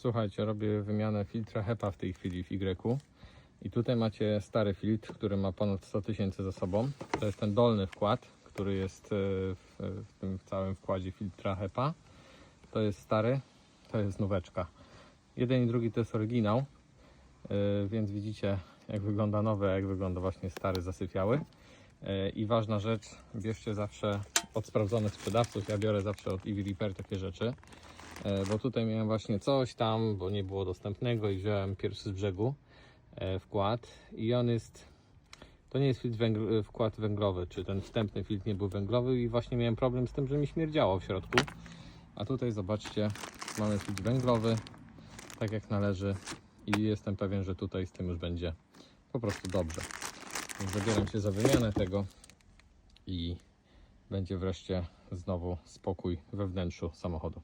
Słuchajcie, robię wymianę filtra HEPA w tej chwili w Y. I tutaj macie stary filtr, który ma ponad 100 tysięcy za sobą. To jest ten dolny wkład, który jest e, w, w tym całym wkładzie filtra HEPA. To jest stary, to jest nóweczka. Jeden i drugi to jest oryginał, e, więc widzicie jak wygląda nowy, jak wygląda właśnie stary zasypiały. E, I ważna rzecz, bierzcie zawsze od sprawdzonych sprzedawców. Ja biorę zawsze od Eevee Repair takie rzeczy. E, bo tutaj miałem właśnie coś tam, bo nie było dostępnego i wziąłem pierwszy z brzegu e, wkład i on jest, to nie jest filtr węgl, wkład węglowy, czy ten wstępny filtr nie był węglowy i właśnie miałem problem z tym, że mi śmierdziało w środku. A tutaj zobaczcie, mamy filtr węglowy, tak jak należy i jestem pewien, że tutaj z tym już będzie po prostu dobrze. Więc zabieram się za wymianę tego i będzie wreszcie znowu spokój we wnętrzu samochodu.